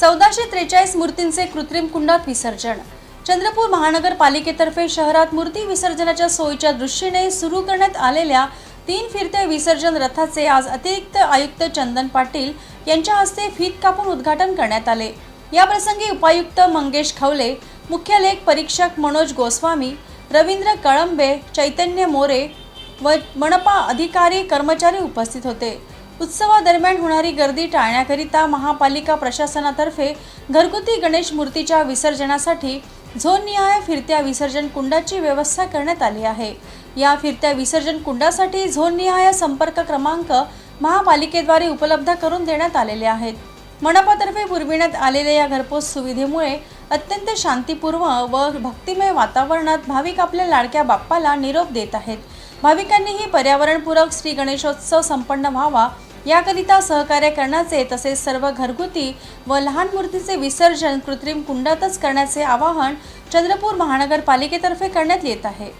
चौदाशे त्रेचाळीस मूर्तींचे कृत्रिम कुंडात विसर्जन. चंद्रपूर महानगरपालिकेतर्फे शहरात मूर्ती विसर्जनाच्या सोयीच्या दृष्टीने सुरू करण्यात आलेल्या तीन फिरते विसर्जन रथाचे आज अतिरिक्त आयुक्त चंदन पाटील यांच्या हस्ते फीत कापून उद्घाटन करण्यात आले. याप्रसंगी उपायुक्त मंगेश खवले मुख्य लेख परीक्षक मनोज गोस्वामी रवींद्र कळंबे चैतन्य मोरे व मनपा अधिकारी कर्मचारी उपस्थित होते. उत्सवादरम्यान होणारी गर्दी टाळण्याकरिता महापालिका प्रशासनातर्फे घरगुती गणेश मूर्तीच्या विसर्जनासाठी झोननिहाय फिरत्या विसर्जन कुंडाची व्यवस्था करण्यात आली आहे. या फिरत्या विसर्जन कुंडासाठी झोननिहाय संपर्क क्रमांक महापालिकेद्वारे उपलब्ध करून देण्यात आलेले आहेत. मनपातर्फे पुरविण्यात आलेल्या या घरपोच सुविधेमुळे अत्यंत शांतीपूर्व व भक्तिमय वातावरणात भाविक आपल्या लाडक्या बाप्पाला निरोप देत आहेत. भाविकांनीही पर्यावरणपूरक श्री गणेशोत्सव संपन्न व्हावा याकरिता सहकार्य करण्याचे तसेच सर्व घरगुती व लहान मूर्तीचे विसर्जन कृत्रिम कुंडातच करण्याचे आवाहन चंद्रपूर महानगरपालिकेतर्फे करण्यात येत आहे.